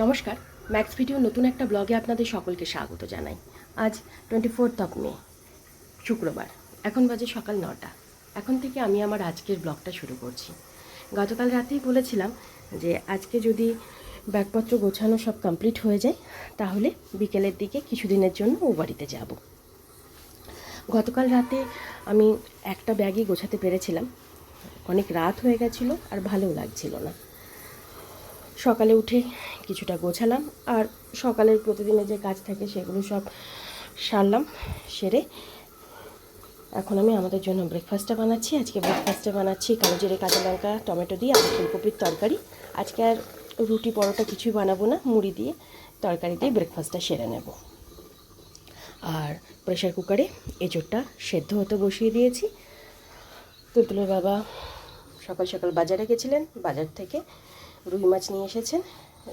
নমস্কার max video নতুন একটা ব্লগে আপনাদের সকলকে স্বাগত জানাই। আজ টোয়েন্টি ফোর্থ অফ মে শুক্রবার। এখন বাজে সকাল নটা। এখন থেকে আমি আমার আজকের ব্লগটা শুরু করছি। গতকাল রাতেই বলেছিলাম যে আজকে যদি ব্যাগপত্র গোছানো সব কমপ্লিট হয়ে যায়, তাহলে বিকেলের দিকে কিছুদিনের জন্য ও বাড়িতে যাব। গতকাল রাতে আমি একটা ব্যাগই গোছাতে পেরেছিলাম। অনেক রাত হয়ে গেছিল আর ভালোও লাগছিল না। সকালে উঠে কিছুটা গোছালাম আর সকালের প্রতিদিনের যে কাজ থাকে সেগুলো সব সারলাম, সেরে এখন আমি আমাদের জন্য ব্রেকফাস্টটা বানাচ্ছি। আজকে ব্রেকফাস্টে বানাচ্ছি কালো জিরে, কাঁচা লঙ্কা, টমেটো দিয়ে আর ফুলকপির তরকারি। আজকে আর রুটি পরোটা কিছুই বানাবো না, মুড়ি দিয়ে তরকারি দিয়ে ব্রেকফাস্টটা সেরে নেব। আর প্রেশার কুকারে এঁচোড়টা সেদ্ধ হতে বসিয়ে দিয়েছি। তুলতুলের বাবা সকাল সকাল বাজারে গেছিলেন, বাজার থেকে রুই মাছ নিয়ে এসেছেন।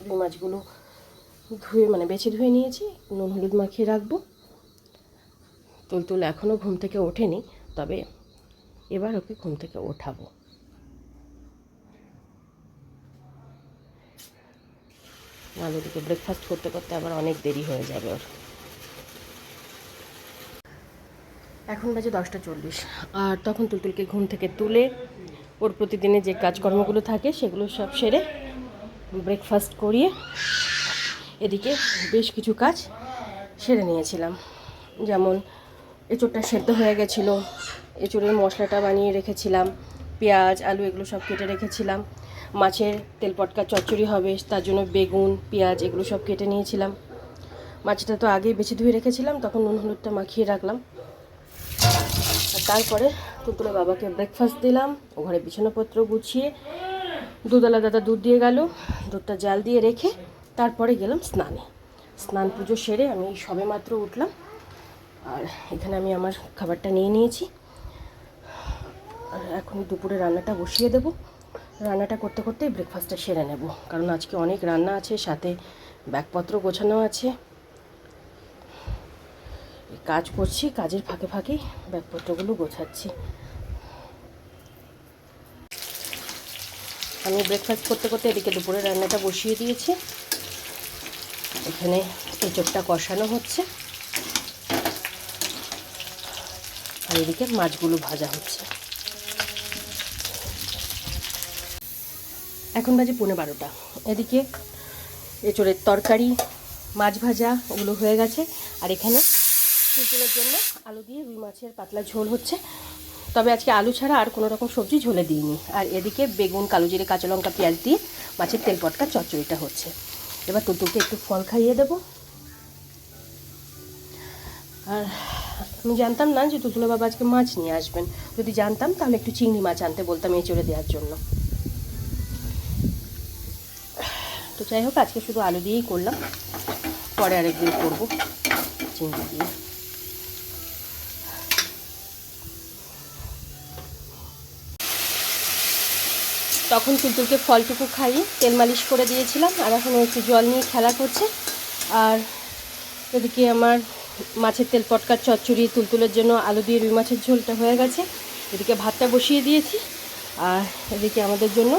রুই মাছগুলো ধুয়ে মানে বেছে ধুয়ে নিয়েছি, নুন, হলুদ মাখিয়ে রাখব। তুলতুল এখনও ঘুম থেকে ওঠেনি, তবে এবার ওকে ঘুম থেকে ওঠাবো। নাহলে ওদিকে ব্রেকফাস্ট করতে করতে আবার অনেক দেরি হয়ে যাবে ওর। এখন বাজে দশটা চল্লিশ, আর তখন তুলতুলকে ঘুম থেকে তুলে ওর প্রতিদিনে যে কাজকর্মগুলো থাকে সেগুলো সব সেরে ব্রেকফাস্ট করিয়ে এদিকে বেশ কিছু কাজ সেরে নিয়েছিলাম। যেমন এঁচোড়টা সেদ্ধ হয়ে গেছিল, এঁচোড়ের মশলাটা বানিয়ে রেখেছিলাম, পেঁয়াজ, আলু এগুলো সব কেটে রেখেছিলাম, মাছের তেল পটকা চচ্চড়ি হবে, তার জন্য বেগুন, পেঁয়াজ এগুলো সব কেটে নিয়েছিলাম। মাছটা তো আগেই বেছে ধুয়ে রেখেছিলাম, তখন নুন হলুদটা মাখিয়ে রাখলাম। আর তারপরে তুলতুলে বাবাকে ব্রেকফাস্ট দিলাম। ও ঘরে বিছানাপত্র গুছিয়ে দুধওয়ালা দাদা দুধ দিয়ে গেল। দুধটা জাল দিয়ে রেখে তারপরে গেলাম স্নানে। স্নান পুজো সেরে আমি সবে মাত্র উঠলাম। আর এখানে আমি আমার খাবারটা নিয়ে নিয়েছি। আর এখন দুপুরে রান্নাটা বসিয়ে দেব। রান্নাটা করতে করতে ব্রেকফাস্টটা সেরে নেব। কারণ আজকে অনেক রান্না আছে, সাথে ব্যাগপত্র গোছানো আছে। কাজ করছি, কাজের ফাঁকে ফাঁকেই ব্যাগপত্রগুলো গোছাচ্ছি। আমি ব্রেকফাস্ট করতে করতে এদিকে দুপুরে রান্নাটা বসিয়ে দিয়েছি। এখানে এঁচোড়টা কষানো হচ্ছে। আর এদিকে মাছগুলো ভাজা হচ্ছে। এখন বাজে পৌনে বারোটা। এদিকে এঁচোড়ের তরকারি, মাছ ভাজা, ওগুলো হয়ে গেছে। আর এখানে পুতুলের জন্য আলু দিয়ে রুই মাছের পাতলা ঝোল হচ্ছে। তবে আজকে আলু ছাড়া আর কোনো রকম সবজি ঝোলে দিইনি। আর এদিকে বেগুন, কালো জিরে, কাঁচা লঙ্কা, পেঁয়াজ দিয়ে মাছের তেল পটকা চচ্চড়িটা হচ্ছে। এবার তুলতুলকে একটু ফল খাইয়ে দেবো। আর আমি জানতাম না যে তুতুলে বাবা আজকে মাছ নিয়ে আসবেন। যদি জানতাম, তাহলে একটু চিংড়ি মাছ আনতে বলতাম এই চড়ে দেওয়ার জন্য। তো যাই হোক, আজকে শুধু আলু দিয়েই করলাম। পরে আরেকদিন করব চিংড়ি দিয়ে। তখন তুলতুলকে ফলটুকু খাইয়ে তেল মালিশ করে দিয়েছিলাম আর এখন একটু জল নিয়ে খেলা করছে। আর এদিকে আমার মাছের তেল পটকার চচ্চড়ি, তুলতুলের জন্য আলু দিয়ে রুই মাছের ঝোলটা হয়ে গেছে। এদিকে ভাতটা বসিয়ে দিয়েছি। আর এদিকে আমাদের জন্য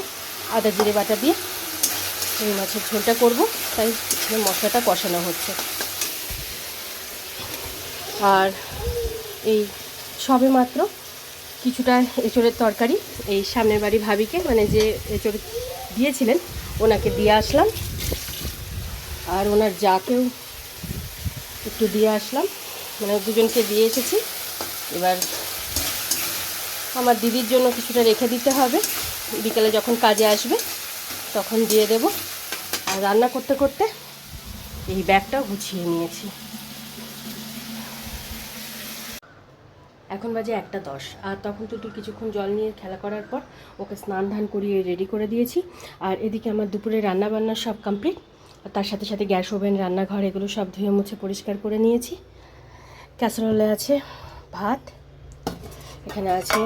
আদা জিরে বাটা দিয়ে রুই মাছের ঝোলটা করব। তাই মশলাটা কষানো হচ্ছে। আর এই সবে মাত্র কিছুটা এঁচড়ের তরকারি, এই সামনের বাড়ি ভাবিকে মানে যে এঁচড় দিয়েছিলেন, ওনাকে দিয়ে আসলাম। আর ওনার যাকেও একটু দিয়ে আসলাম। মানে দুজনকে দিয়ে এসেছি। এবার আমার দিদির জন্য কিছুটা রেখে দিতে হবে। বিকেলে যখন কাজে আসবে, তখন দিয়ে দেব। আর রান্না করতে করতে এই ব্যাগটাও গুছিয়ে নিয়েছি। এখন বাজে একটা দশ। আর তখন তো তুই কিছুক্ষণ জল নিয়ে খেলা করার পর ওকে স্নান ধান করিয়ে রেডি করে দিয়েছি। আর এদিকে আমার দুপুরে রান্না বান্না সব কমপ্লিট তার সাথে সাথে গ্যাস ওভেন, রান্নাঘর এগুলো সব ধুয়ে মুছে পরিষ্কার করে নিয়েছি। ক্যাসারোলে আছে ভাত। এখানে আছে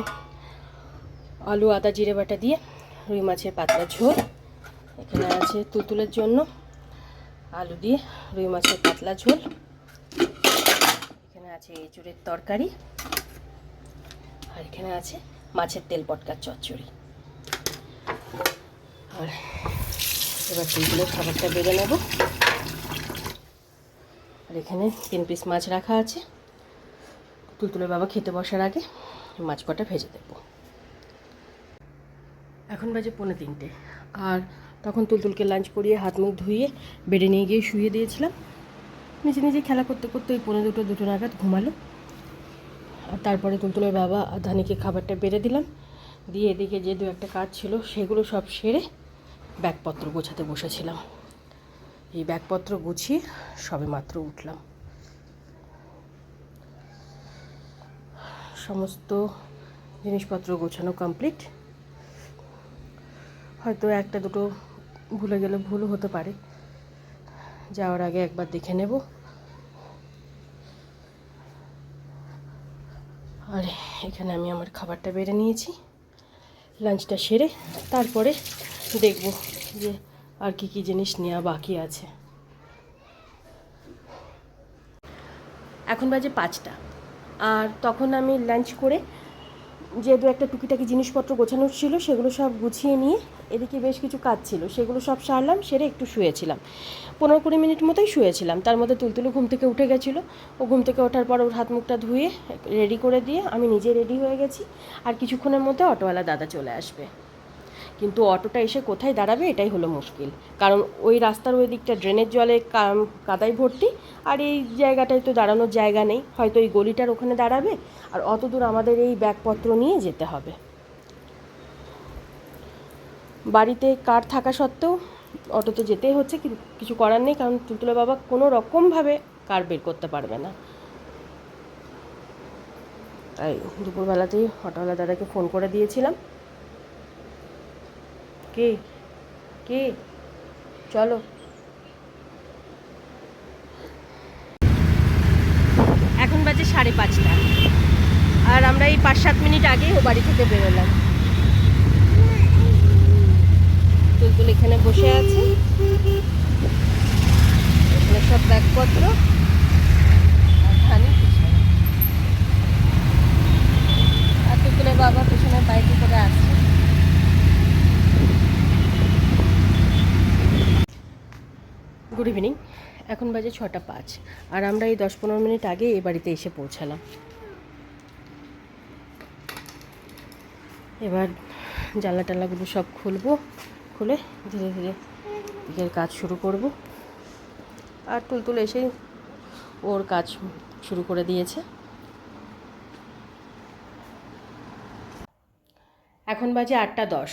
আলু, আদা, জিরে বাটা দিয়ে রুই মাছের পাতলা ঝোল। এখানে আছে তুতুলের জন্য আলু দিয়ে রুই মাছের পাতলা ঝোল। এখানে আছে এঁচুড়ের তরকারি। আর এখানে আছে মাছের তেল পটকার চচ্চড়ি। আর এবার সেইগুলো খাবারটা বেড়ে নেব। আর এখানে তিন পিস মাছ রাখা আছে। তুলতুলের বাবা খেতে বসার আগে মাছ কটা ভেজে দেব। এখন বাজে পৌনে তিনটে। আর তখন তুলতুলকে লাঞ্চ করিয়ে হাত মুখ ধুয়ে বেডে নিয়ে গিয়ে শুয়ে দিয়েছিলাম। নিজে নিজে খেলা করতে করতে ওই পনেরো দুটো দুটো নাগাদ ঘুমালো। আর তারপরে তুলতুলের বাবা আর ধানিকে খাবারটা বেড়ে দিলাম। দিয়ে এদিকে যে দু একটা কাজ ছিল, সেগুলো সব সেরে ব্যাগপত্র গোছাতে বসেছিলাম। এই ব্যাগপত্র গুছিয়ে সবে মাত্র উঠলাম। সমস্ত জিনিসপত্র গোছানো কমপ্লিট। হয়তো একটা দুটো ভুলে গেলে ভুলও হতে পারে। যাওয়ার আগে একবার দেখে নেব। আর, এখানে আমি আমার খাবারটা বেড়ে নিয়েছি। লাঞ্চটা সেরে তারপরে দেখব যে আর কি কি জিনিস নেওয়া বাকি আছে। এখন বাজে পাঁচটা। আর তখন আমি লাঞ্চ করে যে দু একটা টুকিটাকি জিনিসপত্র গোছানোর ছিল, সেগুলো সব গুছিয়ে নিয়ে এদিকে বেশ কিছু কাজ ছিল। সেগুলো সব সারলাম, সেরে একটু শুয়েছিলাম। পনেরো কুড়ি মিনিট মতোই শুয়েছিলাম। তার মধ্যে তুলতুলু ঘুম থেকে উঠে গেছিল। ও ঘুম থেকে ওঠার পর ওর হাত মুখটা ধুয়ে, রেডি করে দিয়ে আমি নিজে রেডি হয়ে গেছি। আর কিছুক্ষণের মধ্যে অটোওয়ালা দাদা চলে আসবে। কিন্তু অটোটা এসে কোথায় দাঁড়াবে এটাই হলো মুশকিল। কারণ ওই রাস্তার ওই দিকটা ড্রেনের জলে কাদায় ভর্তি, আর এই জায়গাটায় তো দাঁড়ানোর জায়গা নেই। হয়তো ওই গলিটার ওখানে দাঁড়াবে, আর অত দূর আমাদের এই ব্যাগপত্র নিয়ে যেতে হবে। বাড়িতে কার থাকা সত্ত্বেও অটোতে যেতেই হচ্ছে কিছু করার নেই, কারণ তুলতুলে বাবা কোনো রকমভাবে কার বের করতে পারবে না। তাই দুপুরবেলাতেই অটোওয়ালা দাদাকে ফোন করে দিয়েছিলাম। কে? কে? চলো। এখন বাজে সাড়ে পাঁচটা। আর আমরা এই পাঁচ সাত মিনিট আগে ও বাড়ি থেকে বেরোলাম। তুলতুল এখানে বসে আছে। এখানে সব ব্যাগপত্র আর বাবা পিছনে বাইকে করে আসছে। গুড ইভিনিং এখন বাজে ছটা পাঁচ। আর আমরা এই দশ পনেরো মিনিট আগে এ বাড়িতে এসে পৌঁছালাম। এবার জানলা টালাগুলো সব খুলবো, খুলে ধীরে ধীরে দিকের কাজ শুরু করব। আর তুলতুল এসেই ওর কাজ শুরু করে দিয়েছে। এখন বাজে আটটা দশ।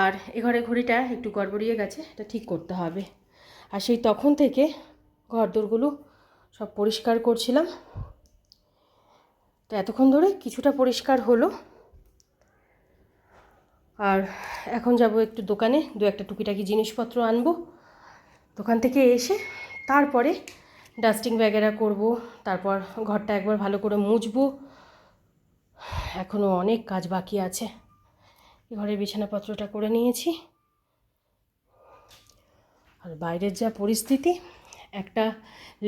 আর এ ঘরে ঘড়িটা একটু গড়বড়িয়ে গেছে, এটা ঠিক করতে হবে। আর সেই তখন থেকে ঘরদোরগুলো সব পরিষ্কার করছিলাম। তো এতক্ষণ ধরে কিছুটা পরিষ্কার হলো। আর এখন যাব একটু দোকানে, দু একটা টুকিটাকি জিনিসপত্র আনব। দোকান থেকে এসে তারপরে ডাস্টিং ব্যাগেরা করব, তারপর ঘরটা একবার ভালো করে মুছবো। এখনও অনেক কাজ বাকি আছে। ঘরের বিছানাপত্রটা করে নিয়েছি। আর বাইরের যা পরিস্থিতি, একটা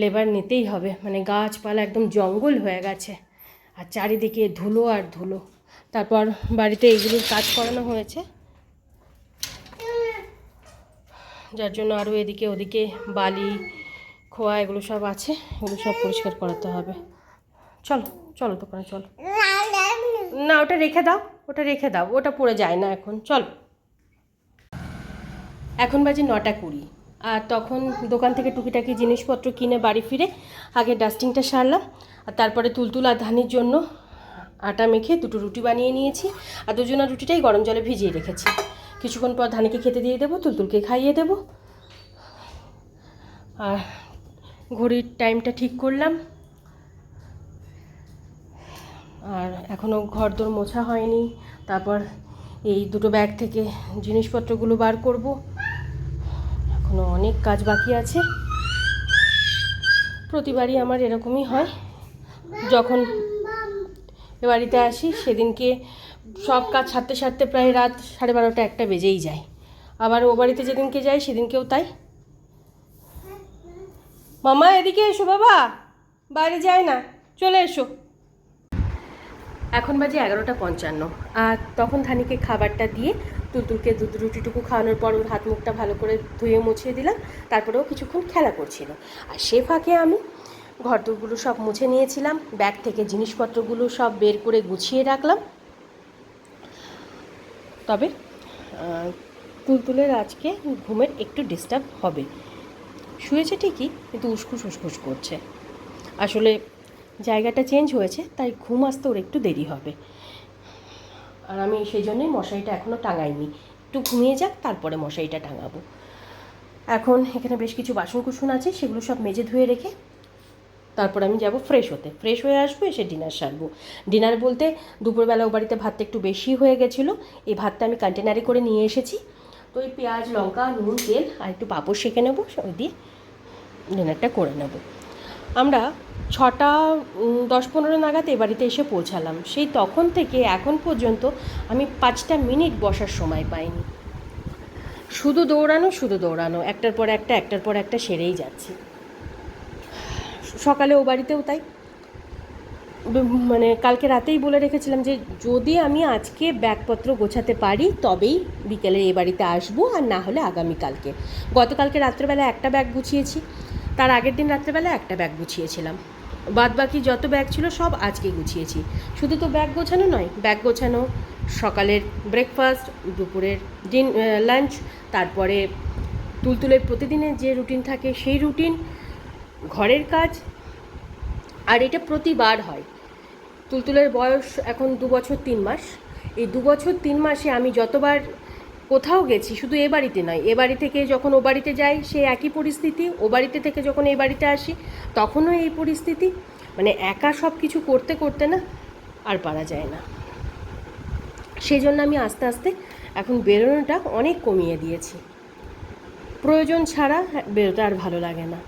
লেবার নিতেই হবে। মানে গাছপালা একদম জঙ্গল হয়ে গেছে আর চারিদিকে ধুলো আর ধুলো। তারপর বাড়িতে এগুলোর কাজ করানো হয়েছে। যার জন্য আরও এদিকে ওদিকে বালি, খোয়া এগুলো সব আছে, এগুলো সব পরিষ্কার করাতে হবে। চলো চলো দোকানে, চলো। না, ওটা রেখে দাও, ওটা রেখে দাও, ওটা পড়ে যায় না এখন। চলো। এখন বাজে নটা কুড়ি। আর তখন দোকান থেকে টুকিটাকি জিনিসপত্র কিনে বাড়ি ফিরে আগে ডাস্টিংটা সারলাম, আর তারপরে তুলতুল আর ধানের জন্য আটা মেখে দুটো রুটি বানিয়ে নিয়েছি, আর দুজনের রুটিটাই গরম জলে ভিজিয়ে রেখেছি। কিছুক্ষণ পর ধানিকে খেতে দিয়ে দেবো, তুলতুলকে খাইয়ে দেবো। আর ঘড়ির টাইমটা ঠিক করলাম। আর এখনও ঘরদোর মোছা হয়নি, তারপর এই দুটো ব্যাগ থেকে জিনিসপত্রগুলো বার করব। এখনও অনেক কাজ বাকি আছে। প্রতিবারই আমার এরকমই হয়। যখন এ বাড়িতে আসি, সেদিনকে সব কাজ সারতে সারতে প্রায় রাত সাড়ে বারোটা একটা বেজেই যায়। আবার ও বাড়িতে যেদিনকে যাই সেদিনকেও তাই। মামা, এদিকে এসো বাবা। বাইরে যায় না। চলে এসো। এখন বাজে এগারোটা পঞ্চান্ন। আর তখন ধানিকে খাবারটা দিয়ে তুলতুলকে দুধ রুটিটুকু খাওয়ানোর পর ওর হাত মুখটা ভালো করে ধুয়ে মুছিয়ে দিলাম। তারপরেও কিছুক্ষণ খেলা করছিল। আর সে ফাঁকে আমি ঘরদোরগুলো সব মুছে নিয়েছিলাম, ব্যাগ থেকে জিনিসপত্রগুলো সব বের করে গুছিয়ে রাখলাম। তবে তুলতুলের আজকে ঘুমের একটু ডিস্টার্ব হবে। শুয়েছে ঠিকই, কিন্তু উসখুস উসখুস করছে। আসলে জায়গাটা চেঞ্জ হয়েছে, তাই ঘুম আসতে ওর একটু দেরি হবে। আর আমি সেই জন্যই মশারিটা এখনও টাঙাইনি। একটু ঘুমিয়ে যাক, তারপরে মশারিটা টাঙাবো। এখন এখানে বেশ কিছু বাসন কুসন আছে, সেগুলো সব মেজে ধুয়ে রেখে তারপর আমি যাব ফ্রেশ হতে। ফ্রেশ হয়ে আসব, এসে ডিনার সারবো। ডিনার বলতে দুপুরবেলা ও বাড়িতে ভাতটা একটু বেশি হয়ে গেছিল, এই ভাতটা আমি কন্টেনারে করে নিয়ে এসেছি। তো ওই পেঁয়াজ, লঙ্কা, নুন, তেল আর একটু পাঁপড় সেঁকে নেব, ওই দিয়ে ডিনারটা করে নেব। আমরা ছটা দশ পনেরো নাগাদ এ বাড়িতে এসে পৌঁছালাম। সেই তখন থেকে এখন পর্যন্ত আমি পাঁচটা মিনিট বসার সময় পাইনি। শুধু দৌড়ানো শুধু দৌড়ানো, একটার পর একটা, একটার পর একটা সেরেই যাচ্ছি। সকালে ও বাড়িতেও তাই। মানে কালকে রাতেই বলে রেখেছিলাম যে, যদি আমি আজকে ব্যাগপত্র গোছাতে পারি, তবেই বিকেলে এ বাড়িতে আসব, আর না হলে আগামীকালকে গতকালকে রাত্রেবেলা একটা ব্যাগ গুছিয়েছি। তার আগের দিন রাত্রেবেলা একটা ব্যাগ গুছিয়েছিলাম। বাদ বাকি যত ব্যাগ ছিল সব আজকে গুছিয়েছি। শুধু তো ব্যাগ গোছানো নয় ব্যাগ গোছানো, সকালের ব্রেকফাস্ট দুপুরের ডিন লাঞ্চ তারপরে তুলতুলের প্রতিদিনের যে রুটিন থাকে সেই রুটিন ঘরের কাজ, আর এটা প্রতিবার হয়। তুলতুলের বয়স এখন দু বছর তিন মাস। এই দু বছর তিন মাসে আমি যতবার কোথাও গেছি, শুধু এ বাড়িতে নয়, এ বাড়ি থেকে যখন ও বাড়িতে যাই, সে একই পরিস্থিতি, ও বাড়িতে থেকে যখন এ বাড়িতে আসি, তখনও এই পরিস্থিতি। মানে একা সব কিছু করতে করতে না আর পারা যায় না। সেই জন্য আমি আস্তে আস্তে এখন বেরোনোটা অনেক কমিয়ে দিয়েছি। প্রয়োজন ছাড়া বেরোতে আর ভালো লাগে না।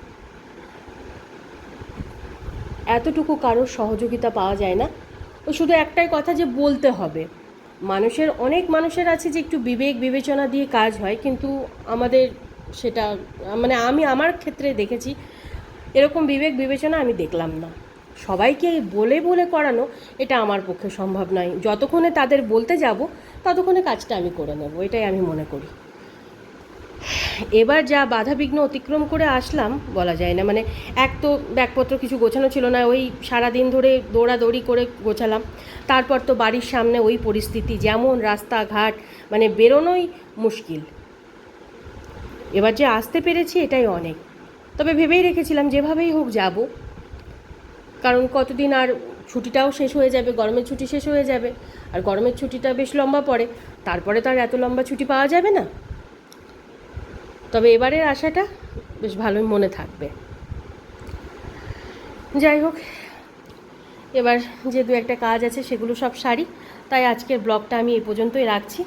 এতটুকু কারোর সহযোগিতা পাওয়া যায় না। ও শুধু একটাই কথা যে বলতে হবে। মানুষের, অনেক মানুষের আছে যে একটু বিবেক, বিবেচনা দিয়ে কাজ হয়, কিন্তু আমাদের সেটা মানে আমি আমার ক্ষেত্রে দেখেছি, এরকম বিবেক, বিবেচনা আমি দেখলাম না। সবাইকে বলে বলে করানো, এটা আমার পক্ষে সম্ভব নয়। যতক্ষণে তাদের বলতে যাব, ততক্ষণে কাজটা আমি করে নেব, এটাই আমি মনে করি। এবার যা বাধা বিঘ্ন অতিক্রম করে আসলাম, বলা যায় না। মানে এক তো ব্যাগপত্র কিছু গোছানো ছিল না, ওই সারা দিন ধরে দৌড়াদৌড়ি করে গোছালাম। তারপর তো বাড়ির সামনে ওই পরিস্থিতি, যেমন রাস্তাঘাট মানে বেরোনোই মুশকিল। এবার যে আসতে পেরেছি এটাই অনেক। তবে ভেবেই রেখেছিলাম যেভাবেই হোক যাব। কারণ কতদিন আর ছুটিটাও শেষ হয়ে যাবে, গরমের ছুটি শেষ হয়ে যাবে। আর গরমের ছুটিটা বেশ লম্বা পড়ে, তারপরে তো আর এত লম্বা ছুটি পাওয়া যাবে না। তবে এবারের আশাটা বেশ ভালোই মনে থাকবে। যাই হোক, এবার যে দু একটা কাজ আছে সেগুলো সব সারি, তাই আজকের ব্লগটা আমি এই পর্যন্তই রাখছি।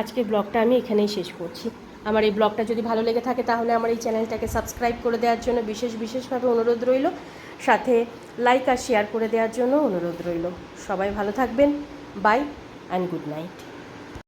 আজকের ব্লগটা আমি এখানেই শেষ করছি। আমার এই ব্লগটা যদি ভালো লেগে থাকে তাহলে আমার এই চ্যানেলটাকে সাবস্ক্রাইব করে দেওয়ার জন্য বিশেষ বিশেষভাবে অনুরোধ রইল। সাথে লাইক আর শেয়ার করে দেওয়ার জন্য অনুরোধ রইল। সবাই ভালো থাকবেন। By and good night